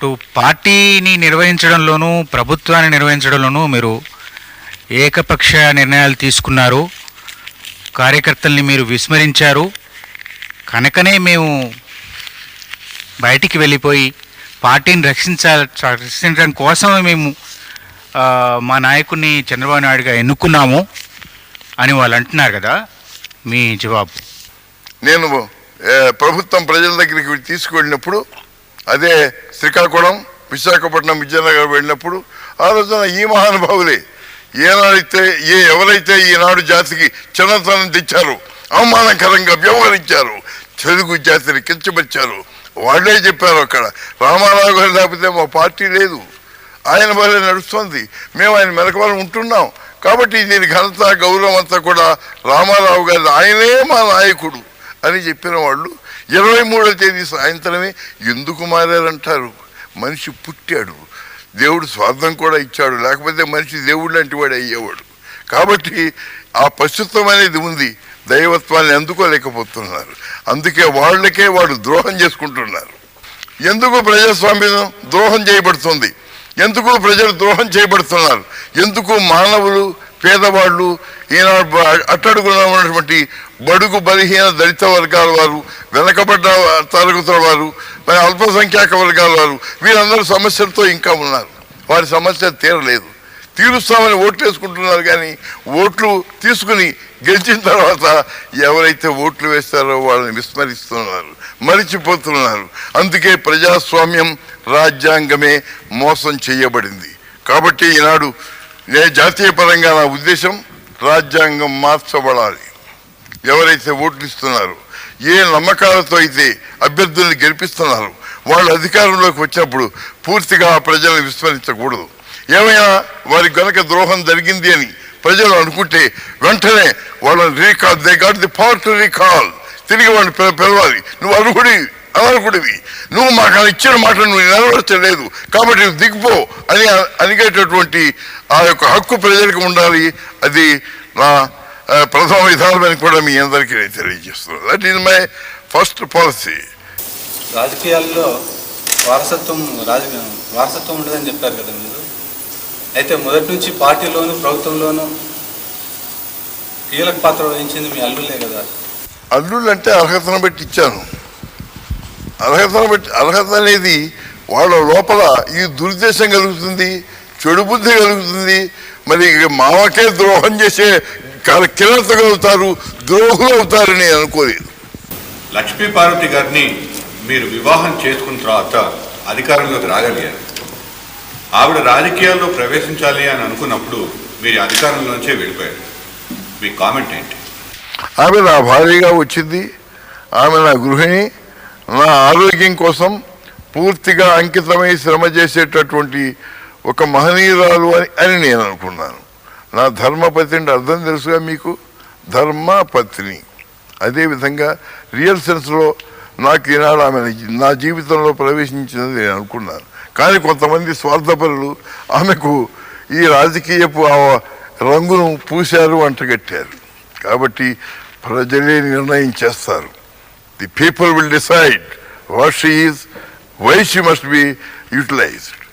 ఇప్పుడు పార్టీని నిర్వహించడంలోనూ ప్రభుత్వాన్ని నిర్వహించడంలోనూ మీరు ఏకపక్ష నిర్ణయాలు తీసుకున్నారు. కార్యకర్తల్ని మీరు విస్మరించారు. కనుకనే మేము బయటికి వెళ్ళిపోయి పార్టీని రక్షించ రక్షించడం కోసమే మేము మా నాయకుడిని చంద్రబాబు నాయుడుగా ఎన్నుకున్నాము అని వాళ్ళు అంటున్నారు కదా మీ జవాబు. నేను ప్రభుత్వం ప్రజల దగ్గరికి తీసుకువెళ్ళినప్పుడు అదే శ్రీకాకుళం విశాఖపట్నం విజయనగరం వెళ్ళినప్పుడు ఆ రోజున ఈ మహానుభావులే ఏనాడైతే ఏ ఎవరైతే ఈనాడు జాతికి చిన్నతనం తెచ్చారు అవమానకరంగా వ్యవహరించారు తెలుగు జాతిని కించపరిచారు వాళ్ళే చెప్పారు అక్కడ. రామారావు గారు లేకపోతే మా పార్టీ లేదు. ఆయన వల్లే నడుస్తుంది. మేము ఆయన మెలకవలం ఉంటున్నాం. కాబట్టి దీని ఘనత గౌరవం అంతా కూడా రామారావు గారి ఆయనే మా నాయకుడు అని చెప్పిన వాళ్ళు ఇరవై మూడో తేదీ సాయంత్రమే ఎందుకు మారారంటారు? మనిషి పుట్టాడు. దేవుడు స్వార్థం కూడా ఇచ్చాడు. లేకపోతే మనిషి దేవుడు లాంటి వాడు అయ్యేవాడు. కాబట్టి ఆ పశుత్వం అనేది ఉంది. దైవత్వాన్ని అందుకోలేకపోతున్నారు. అందుకే వాళ్ళకే వాడు ద్రోహం చేసుకుంటున్నారు. ఎందుకు ప్రజాస్వామ్యం ద్రోహం చేయబడుతుంది? ఎందుకు ప్రజలు ద్రోహం చేయబడుతున్నారు? ఎందుకు మానవులు పేదవాళ్ళు ఈనాడు బ- ఉన్నటువంటి బడుగు బలహీన దళిత వర్గాల వారు వెనకబడ్డ తరగతుల వారు మరి అల్పసంఖ్యాక వర్గాల వారు వీరందరూ సమస్యలతో ఇంకా ఉన్నారు. వారి సమస్య తీరలేదు. తీరుస్తామని ఓట్లు వేసుకుంటున్నారు కానీ ఓట్లు తీసుకుని గెలిచిన తర్వాత ఎవరైతే ఓట్లు వేస్తారో వాళ్ళని విస్మరిస్తున్నారు మరిచిపోతున్నారు. అందుకే ప్రజాస్వామ్యం రాజ్యాంగమే మోసం చేయబడింది. కాబట్టి ఈనాడు నే జాతీయ పరంగా నా ఉద్దేశం రాజ్యాంగం మార్చబడాలి. ఎవరైతే ఓట్లు ఇస్తున్నారు ఏ నమ్మకాలతో అయితే అభ్యర్థుల్ని గెలిపిస్తున్నారు వాళ్ళు అధికారంలోకి వచ్చినప్పుడు పూర్తిగా ఆ ప్రజలను విస్మరించకూడదు. ఏమైనా వారికి గనక ద్రోహం జరిగింది అని ప్రజలు అనుకుంటే వెంటనే వాళ్ళని recall they got the power to recall తిరిగి వాళ్ళని పిలవాలి. నువ్వు అర్హుడి. అనర్హుడివి నువ్వు మాకు ఇచ్చిన మాట నువ్వు నెరవేర్చలేదు కాబట్టి నువ్వు దిగిపో అని అనిగేటటువంటి ఆ యొక్క హక్కు ప్రజలకు ఉండాలి. అది నా ప్రథమ విధానమని కూడా మీ అందరికీ నేను తెలియజేస్తున్నాను. That is my first policy రాజకీయాల్లో వారసత్వం రాజ వారసత్వం ఉండదని చెప్పారు కదా మీరు? అయితే మొదటి నుంచి పార్టీలోను ప్రభుత్వంలోను కీలక పాత్ర వహించింది మీ అల్లులే కదా? అల్లుళ్ళు అంటే అర్హతను బట్టి ఇచ్చాను. అర్హతను బట్టి అర్హత అనేది వాళ్ళ లోపల ఈ దురుద్దేశం కలుగుతుంది చెడు బుద్ధి కలుగుతుంది. మరి మామకే ద్రోహం చేసే కలుగుతారు ద్రోహులు అవుతారని అనుకోలేదు. లక్ష్మీ పార్వతి గారిని మీరు వివాహం చేసుకున్న తర్వాత అధికారంలోకి రాగలిగారు. ఆవిడ రాజకీయాల్లో ప్రవేశించాలి అని అనుకున్నప్పుడు మీరు అధికారంలోంచే వెళ్ళిపోయారు. మీ కామెంట్ ఏంటి? ఆమె నా భార్యగా వచ్చింది ఆమె నా గృహిణి నా ఆరోగ్యం కోసం పూర్తిగా అంకితమై శ్రమ చేసేటటువంటి ఒక మహనీయురాలు అని అని నేను అనుకున్నాను. నా ధర్మపతి అంటే అర్థం తెలుసుగా మీకు? ధర్మపత్ని. అదేవిధంగా రియల్ సెన్స్లో నాకు ఈనాడు ఆమె నా జీవితంలో ప్రవేశించినది నేను అనుకున్నాను. కానీ కొంతమంది స్వార్థపరులు ఆమెకు ఈ రాజకీయపు ఆ రంగును పూశారు అంటగట్టారు. కాబట్టి ప్రజలే నిర్ణయం చేస్తారు. The people will decide what she is, where she must be utilized.